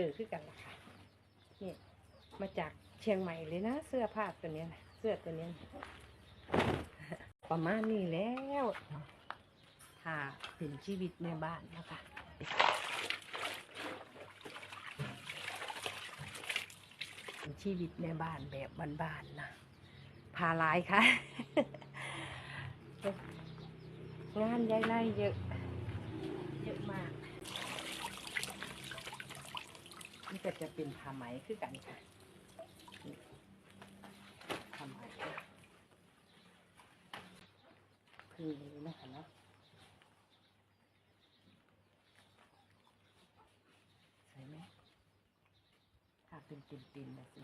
อร์คือกันล่ะค่ะนี่มาจากเชียงใหม่เลยนะ เสื้อผ้าตัวเนี้ยนะเสื้อตัวเนี้ยนะประมาณนี้แล้วถ้าเป็นชีวิตในบ้านนะคะเป็นชีวิตในบ้านแบบบ้านๆนะพาลายค่ะ งานย้ายไล่เยอะ เยอะมาก นี่ก็จะเป็นผ้าไหมคือกันค่ะผ้าไหมคือนะคะเนาะใส่ไหมถ้าเป็นตินๆนะสิ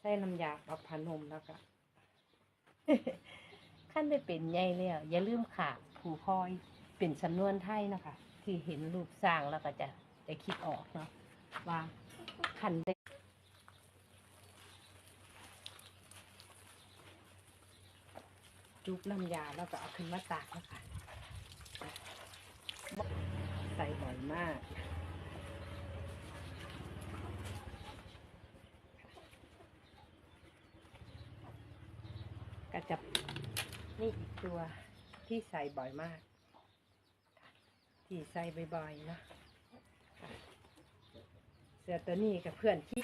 ใส่น้ำยาปรับผ้านมแล้วก็ ขั้นได้เป็นใหญ่แล้วอย่าลืมขาผูคอยเป็นสำนวนไทยนะคะที่เห็นรูปสร้างแล้วก็จะจะคิดออกเนาะว่าขันได้จุบน้ำยาแล้วก็เอาขึ้นมาตากนะคะใส่บ่อยมากจะ นี่อีกตัวที่ใส่บ่อยมาก ที่ใส่บ่อยๆนะเสื้อตัวนี้กับเพื่อนที่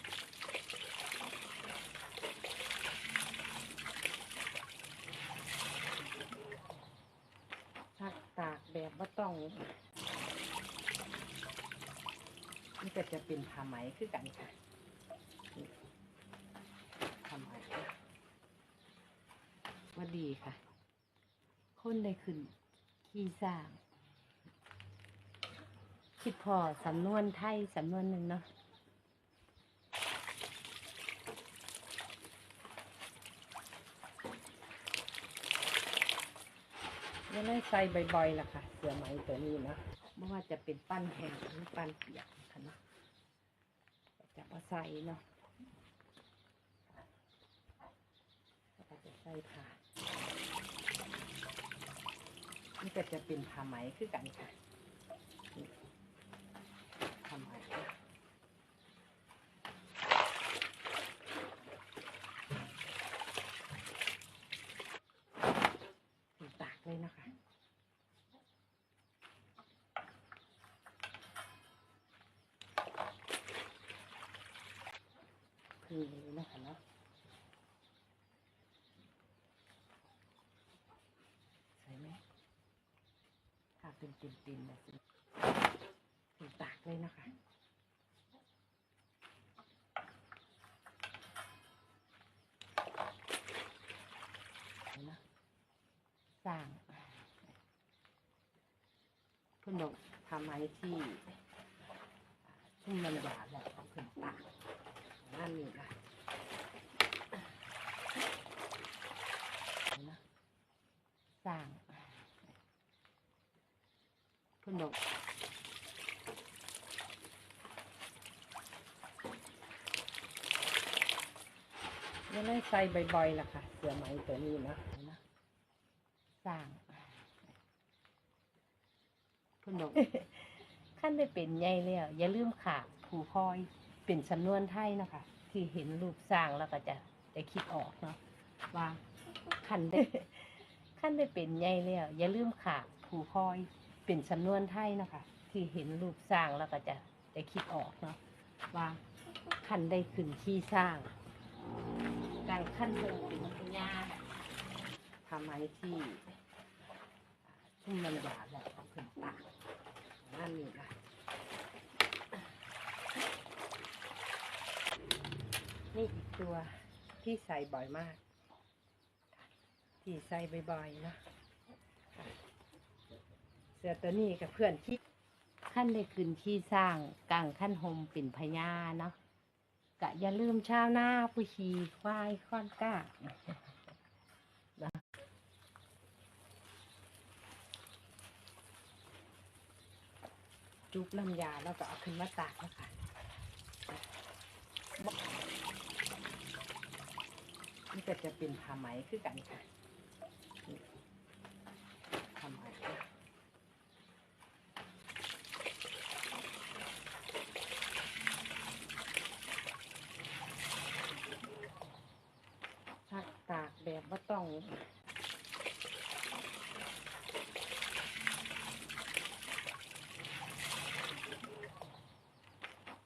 ซักตากแบบว่าต้องนี่ก็จะเป็นผ้าไหมคือกันค่ะผ้าไหมว่าดีค่ะ คนได้ขึ้น ขี้สร้าง คิดพอสำนวนไทยสำนวนหนึ่งเนาะยังไม่ใส่บ่อยๆล่ะค่ะ เสือไหมตัวนี้นะไม่ว่าจะเป็นปั้นแห้งหรือปั้นเปียกค่ะเนาะจะมาใส่เนาะก็จะใส่ผ้าน ก็จะเป็นผ้าไหมคือกันค่ะผ้าไหมตากเลยนะคะคือนะคะเนาะ ใส่ไหม ถ้า เป็นตินนะสิถึงตากเลยนะคะนไหมสร้างคุณบอกทำไมที่ชุ่มมันหวานแล้วเอาขึ้นตากนั่นนี่นะเห็นไหมสร้าง คุณบอกยังไม่ใส่บ่อยๆล่ะค่ะ เสือไหมตัวนี้นะนะสร้างคุณบอกขั้นได้เป็นใหญ่แล้วอย่าลืมขาผูคอยเป็นสำนวนไทยนะคะ ที่เห็นรูปสร้างแล้วก็จะจะคิดออกเนาะว่าขั้นได้ขั้นได้เป็นใหญ่แล้วอย่าลืมขาผูคอย เป็นสำนวนไทยนะคะ ที่เห็นรูปสร้างแล้วก็จะจะคิดออกเนาะว่าขั้นได้ขึ้นที่สร้าง การขั้นเดินเป็นพญาทำไมที่ชุ่มมันหวาแล้วเอาขึ้นตากนั่นนี่นะนี่อีกตัวที่ใส่บ่อยมาก ที่ใส่บ่อยๆนะ เสือตัวนี้กับเพื่อนที่ขั้นได้ขึ้นที่สร้างกลางขั้นโฮมเป็นพญาเนาะกะอย่าลืมชาวนาผู้ชีควายข้อนก้าจุบน้ำยาแล้วก็เอาขึ้นมาตากแล้วค่ะนี่ก็จะเป็นผ้าไหมคือกันค่ะนี่ผ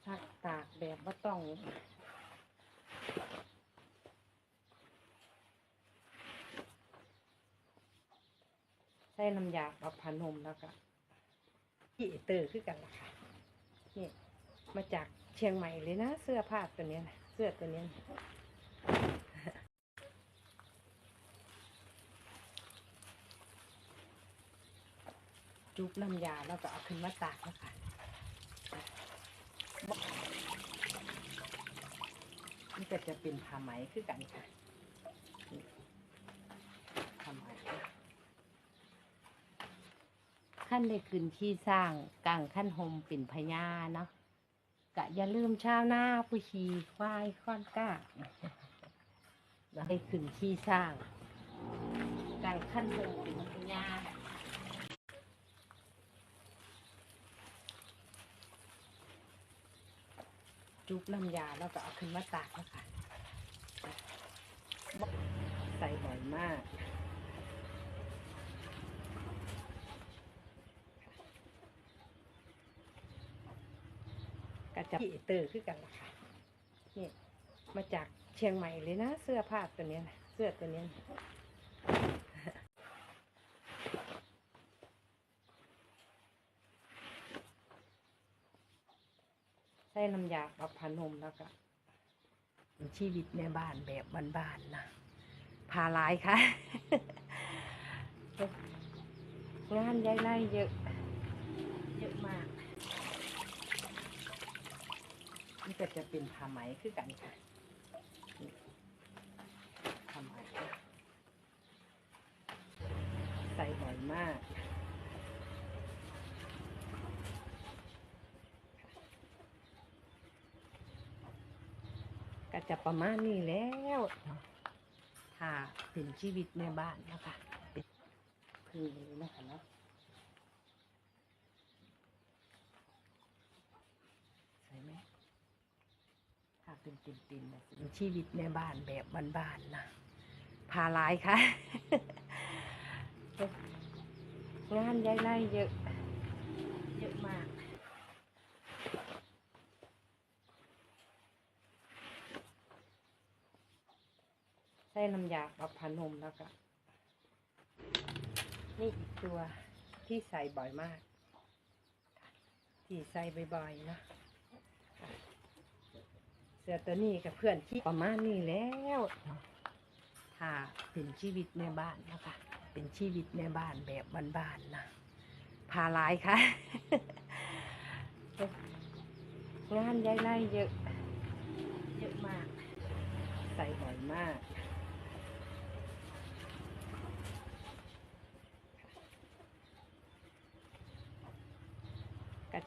ซักตากแบบว่าต้องใส่น้ำยาปรับผานมแล้วก็ที่เตอร์คือกันล่ะค่ะนี่มาจากเชียงใหม่เลยนะ เสื้อผ้าตัวนี้นะเสื้อตัวนี้นะ จุบน้ำยาแล้วก็เอาขึ้นมาตากแล้วค่ะนี่ก็จะเป็นผ้าไหมคือกันค่ะผ้าไหมขั้นได้ขึ้นที่สร้างกลางขั้นโฮมเป็นพญาเนาะกะอย่าลืมชาวนาผู้ชีควายค้อนก้าได้ขึ้นที่สร้างกลางขั้นโฮมเป็นพญา จุบน้ำยาแล้วก็เอาขึ้นมาตากแล้วค่ะ ใส่บ่อยมากก็จะพี่เตอร์คือกันละค่ะนี่มาจากเชียงใหม่เลยนะ เสื้อผ้าตัวนี้นะเสื้อตัวนี้นะ ใส่น้ำยาปรับผ้านมแล้วก็ชีวิตในบ้านแบบบ้านๆนะพาลายค่ะ งานย้ายไล่เยอะ เยอะมากนี่ก็จะเป็นผ้าไหมคือกันค่ะผ้าไหมใส่บ่อยมาก จะประมาณนี้แล้วเนาะถ้าเป็นชีวิตในบ้านนะคะเป็นคือนะคะเนาะใช่ไหมถ้าเป็นติ่นๆนะเป็นชีวิตในบ้านแบบบ้านๆนะพาหลายค่ะ งานย้ายไล่เยอะ เยอะมาก ใส่น้ำยาปรับผ้านมแล้วก็นี่อีกตัวที่ใส่บ่อยมาก ที่ใส่บ่อยๆเนอะเสือตัวนี้กับเพื่อนที่ประมาณนี้แล้วเนาะถ้าเป็นชีวิตในบ้านนะคะเป็นชีวิตในบ้านแบบบ้านๆนะพาลายค่ะ งานย้ายไล่เยอะ เยอะมาก ใส่บ่อยมาก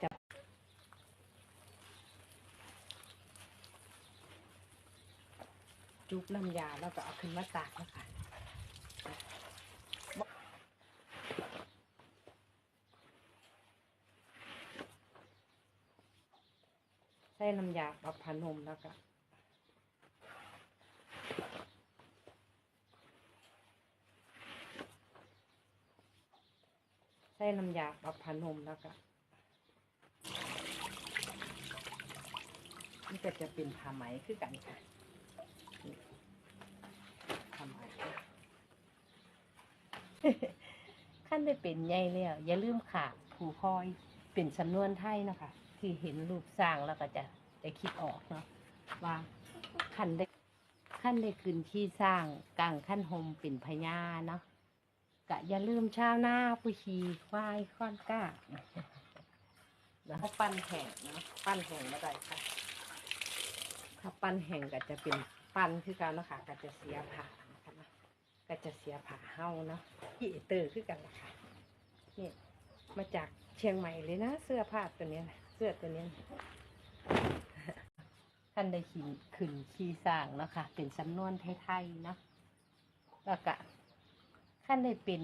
จะ จุ๊บน้ำยาแล้วก็เอาขึ้นมาตากแล้วค่ะใส่น้ำยาปรับผนมแล้วก็ใส่น้ำยาปรับผนมแล้วก็นี่ก็จะเป็นผ้าไหมคือกันค่ะ ทำไม ขั้นได้เป็นใหญ่แล้วอย่าลืมขาผูคอยเป็นสำนวนไทยนะคะ ที่เห็นรูปสร้างแล้วก็จะจะคิดออกเนาะว่าขั้นได้ขั้นได้ขึ้นที่สร้างกลางขั้นโฮมเป็นพญาเนาะกะอย่าลืมชาวนาผู้ชีควายค้อนก้าแล้วก็ปั้นแห่งนะปั้นแห่งมาได้ค่ะ ถ้าปั้นแห่งก็จะเป็นปั้นคือกันนะคะก็จะเสียผ่า ก็จะเสียผ่าเฮาเนาะที่เตอร์คือกันล่ะค่ะนี่มาจากเชียงใหม่เลยนะ เสื้อผ้าตัวเนี้ยนะเสื้อตัวเนี้ยนะท่านได้ขีขึ้นขี่สร้างเนาะค่ะ เป็นสำนวนไทยๆเนาะแล้วก็ท่านได้เป็น